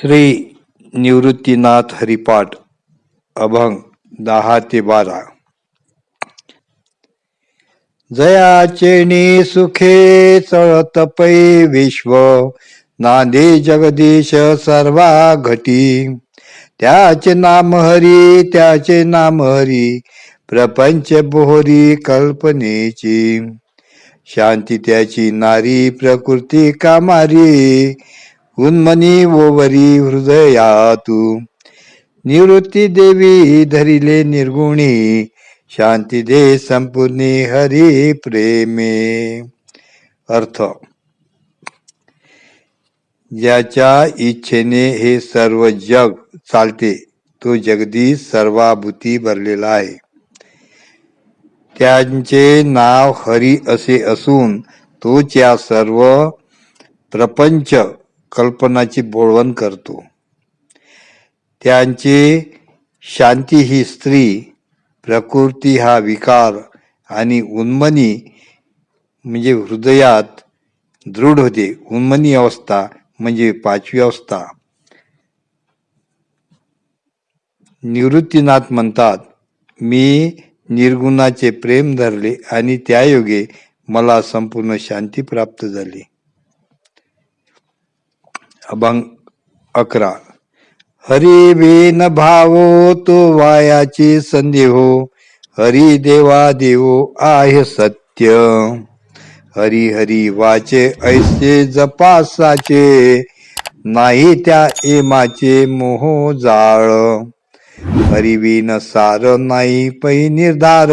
श्री निवृत्तीनाथ हरिपाठ अभंग दहा ते बारा. जयाचेणी सुखे चळत पै विश्व नांदे जगदीश सर्वा घटी. त्याचे नाम हरी त्याचे नाम हरी प्रपंच बोहरी कल्पनेची. शांती त्याची नारी प्रकृती कामारी. उन्मनी वोवरी हृदयातू. निवृत्ती देवी धरिले निर्गुणी शांती दे संपूर्णी हरी प्रेमे. अर्थ. ज्याच्या इच्छेने हे सर्व जग चालते तो जगदीश सर्वाभूती भरलेला आहे. त्यांचे नाव हरी असे असून तोच या सर्व प्रपंच कल्पनाची बोळवण करतो. त्यांचे शांती ही स्त्री प्रकृती हा विकार आणि उन्मनी म्हणजे हृदयात दृढ होते. उन्मनी अवस्था म्हणजे पाचवी अवस्था. निवृत्तीनाथ म्हणतात मी निर्गुणाचे प्रेम धरले आणि त्यायोगे मला संपूर्ण शांती प्राप्त झाली. अभंग अकरा. हरी बिन भावो तो वायाची संदेहो हरी देवा देवो आहे सत्य. हरी हरी वाचे ऐसे जपासाचे नाही त्या एमाचे मोह जाळ. हरी बिन सार नाही पै निर्धार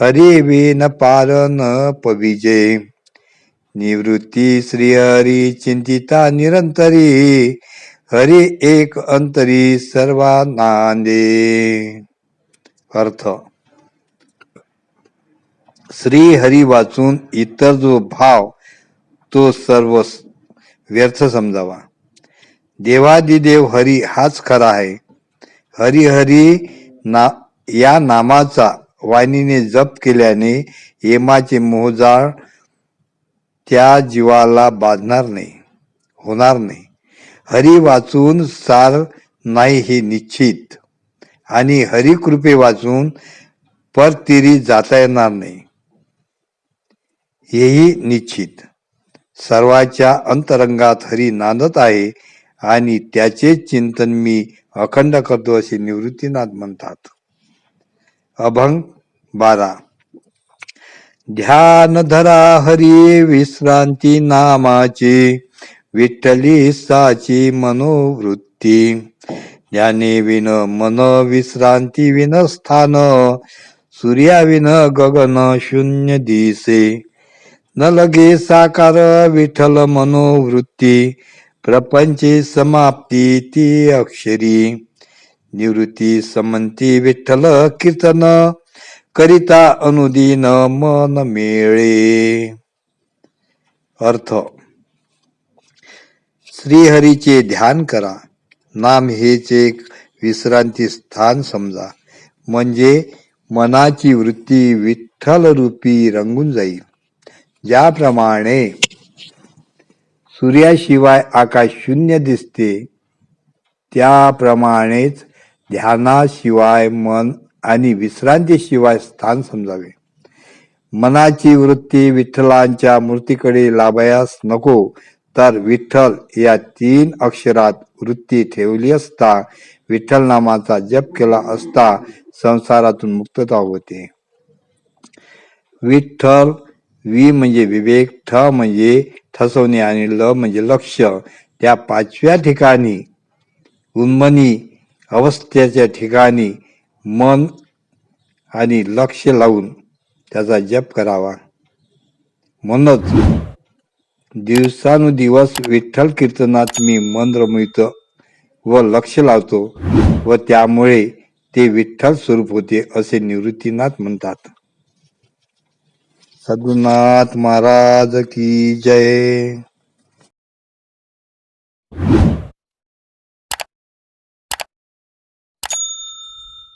हरी बिन पार न पविजे. निवृत्ती श्री हरी चिंतिता निरंतरी हरी एक अंतरी सर्वा नांदे अर्थ श्री हरी वाचून इतर जो भाव तो सर्व व्यर्थ समजावा. देवादिदेव हरी हाच खरा आहे. हरी हरी ना या नामाचा वाणीने जप केल्याने हेमाचे मोहजाळ त्या जीवाला बाधणार नाही होणार नाही. हरी वाचून सार नाही हे निश्चित. आणि हरी कृपे वाचून परतिरी जाता येणार नाही. हेही निश्चित. सर्वाच्या अंतरंगात हरी नांदत आहे आणि त्याचे चिंतन मी अखंड करतो असे निवृत्तीनाथ म्हणतात. अभंग बारा. ध्यान धरा हरी विश्रांती नामाची विठ्ठली साची मनोवृत्ती. ज्ञाने विन मन विश्रांती विन स्थान सूर्या विन गगन शून्य दिसे. न लगे साकार विठ्ठल मनोवृत्ती प्रपंची समाप्ती ती अक्षरी. निवृत्ती समंती विठ्ठल कीर्तन करिता अनुदिन मन मेळे. अर्थ श्रीहरीचे ध्यान करा. नाम हेच एक विश्रांती स्थान समजा. म्हणजे मनाची वृत्ती विठ्ठल रूपी रंगून जाईल. ज्याप्रमाणे सूर्याशिवाय आकाश शून्य दिसते त्याप्रमाणेच ध्यानाशिवाय मन आणि विश्रांतीशिवाय स्थान समजावे. मनाची वृत्ती विठ्ठलांच्या मूर्तीकडे लाभयास नको तर विठ्ठल या तीन अक्षरात वृत्ती ठेवली असता विठ्ठल नामाचा जप केला असता संसारातून मुक्तता होते. विठ्ठल वि म्हणजे विवेक ठ म्हणजे ठसवणे आणि ल म्हणजे लक्ष. त्या पाचव्या ठिकाणी उन्मनी अवस्थेच्या ठिकाणी मन आणि लक्ष लावून त्याचा जप करावा. म्हणूनच दिवसानुदिवस विठ्ठल कीर्तनात मी मन रमवितो व लक्ष लावतो व त्यामुळे ते विठ्ठल स्वरूप होते असे निवृत्तीनाथ म्हणतात. सद्गुनाथ महाराज की जय.